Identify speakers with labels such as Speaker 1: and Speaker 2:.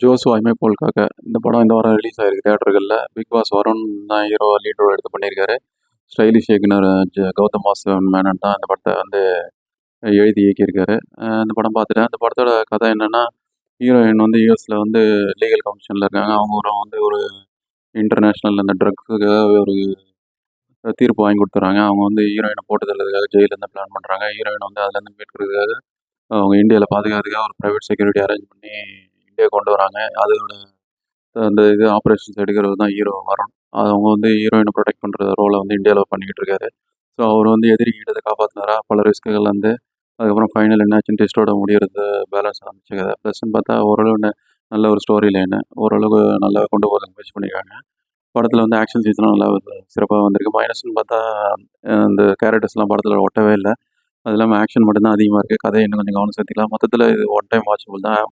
Speaker 1: ஜோசு வாய்மை போல்காக இந்த படம் இந்த வாரம் ரிலீஸ் ஆயிருக்கு. தேட்டர்களில் big boss Varun hero lead role எடுத்து பண்ணியிருக்காரு. ஸ்டைலிஷ் இயக்குனர் கௌதம் வாசன் மேனன் தான் இந்த படத்தை வந்து எழுதி இயக்கியிருக்காரு. அந்த இந்த படம் பார்த்துட்டேன் அந்த படத்தோட கதை என்னென்னா ஹீரோயின் வந்து யூஎஸில் வந்து லீகல் கமிஷனில் இருக்காங்க. அவங்க ஒரு வந்து ஒரு இன்டர்நேஷ்னல் அந்த ட்ரக்ஸுக்காக ஒரு தீர்ப்பு வாங்கி கொடுத்துறாங்க அவங்க வந்து ஹீரோயினை போட்டு தள்ளதுக்காக ஜெயிலேருந்து பிளான் பண்ணுறாங்க ஹீரோயின் வந்து அதுலேருந்து மீட்கிறதுக்காக அவங்க இந்தியாவில் பாதுகாத்துக்காக ஒரு ப்ரைவேட் செக்யூரிட்டி அரேஞ்ச் பண்ணி இந்தியா கொண்டு வராங்க. அதோட அந்த இது ஆப்ரேஷன்ஸ் எடுக்கிறது தான் ஹீரோ வரும் அது அவங்க வந்து ஹீரோயினை ப்ரொடெக்ட் பண்ணுற ரோலை வந்து இந்தியாவில் பண்ணிக்கிட்டு இருக்காரு. ஸோ அவர் வந்து எதிரிகிட்ட காப்பாற்றினாரா பல ரிஸ்க்குகள் வந்து அதுக்கப்புறம் ஃபைனல் என்னாச்சுன்னு டெஸ்ட்டோட முடியறது பேலன்ஸ் ஆரம்பிச்சுக்காது ப்ளஸ்ன்னு பார்த்தா ஓரளவு நல்ல ஒரு ஸ்டோரி லைனு ஓரளவுக்கு நல்லா கொண்டு போகிறதுக்கு முயற்சி பண்ணியிருக்காங்க படத்தில் வந்து ஆக்ஷன் சீன்ஸ்லாம் நல்லா சிறப்பாக வந்திருக்கு. மைனஸ்னு பார்த்தா இந்த கேரக்டர்ஸ்லாம் படத்தில் ஒட்டவே இல்லை. அது இல்லாமல் ஆக்ஷன் மட்டும்தான் அதிகமாக இருக்குது கதை இன்னும் கொஞ்சம் கவனம் செலுத்திக்கலாம். மொத்தத்தில் இது ஒன் டைம் வாட்சபிள் தான்.